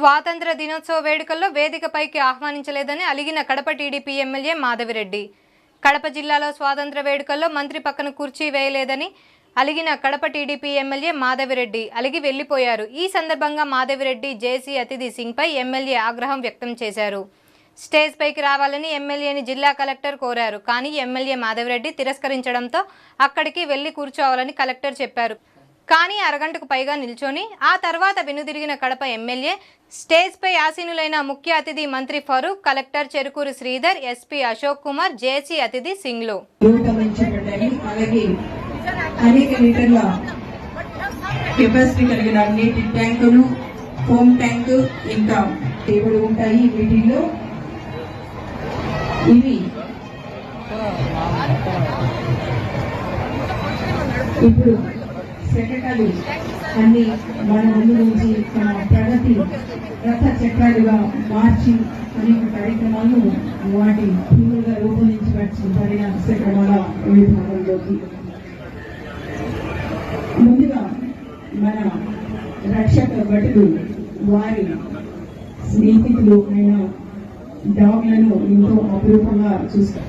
స్వాతంత్ర దినోత్సవ వేడుకల్లో వేదికపైకి ఆహ్వానించలేదని అలిగిన కడప టీడీపీ ఎమ్మెల్యే మాధవిరెడ్డి. కడప జిల్లాలో స్వాతంత్ర వేడుకల్లో మంత్రి పక్కన కుర్చీ వేయలేదని అలిగిన కడప టీడీపీ ఎమ్మెల్యే మాధవిరెడ్డి అలిగి వెళ్ళిపోయారు ఈ సందర్భంగా మాధవిరెడ్డి జేసీ అతిథి సింగ్పై ఎమ్మెల్యే ఆగ్రహం వ్యక్తం చేశారు. స్టేజ్ పైకి రావాలని ఎమ్మెల్యేని జిల్లా కలెక్టర్ కోరారు. కానీ ఎమ్మెల్యే మాధవిరెడ్డి తిరస్కరించడంతో అక్కడికి వెళ్ళి కూర్చోవాలని కలెక్టర్ చెప్పారు. కానీ అరగంటకు పైగా నిల్చొని ఆ తర్వాత వెనుదిరిగిన కడప ఎమ్మెల్యే స్టేజ్పై ఆసీనులైన ముఖ్య అతిథి మంత్రి Farooq collector Cherukuri Sridhar SP Ashok Kumar JC అతిథి సింగ్లు. కెపాసిటీ కలిగిన నీటి ట్యాంకులు హోమ్ ట్యాంక్ ఇంకా టేబుల్ ఉంటాయి వీటిల్లో ఇవి ఇప్పుడు శకటాలు అన్ని మన ముందు నుంచి మన ప్రగతి రథ చక్రాలుగా మార్చి అనేక కార్యక్రమాలను వాటి థీములుగా రూపొందించబడిన శకటముల విభాగంలోకి ముందుగా మన రక్షక భటులు వారి స్నేహితులు అయిన డాగ్లను ఎంతో అపురూపంగా చూస్తారు.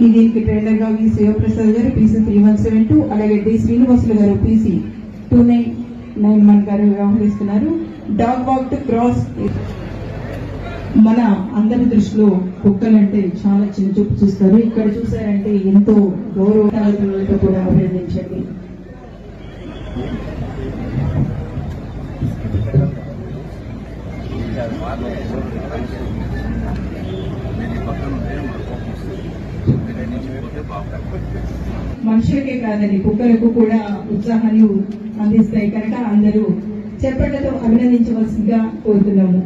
ఈ దీనికి ట్రైనర్గా వి శివప్రసాద్ గారు PC three one seven two అలాగే డి. శ్రీనివాసులు గారు PC two nine nine one గారు వ్యవహరిస్తున్నారు. Dog walk to cross. మన అందరి దృష్టిలో కుక్కలంటే చాలా చిన్న చూపు చూస్తారు. ఇక్కడ చూసారంటే ఎంతో గౌరవతో కూడా అభినందించండి. మనుషులకే కాదండి కుక్కలకు కూడా ఉత్సాహాన్ని అందిస్తాయి కనుక అందరూ చెప్పట్లతో అభినందించవలసిందిగా కోరుతున్నాము.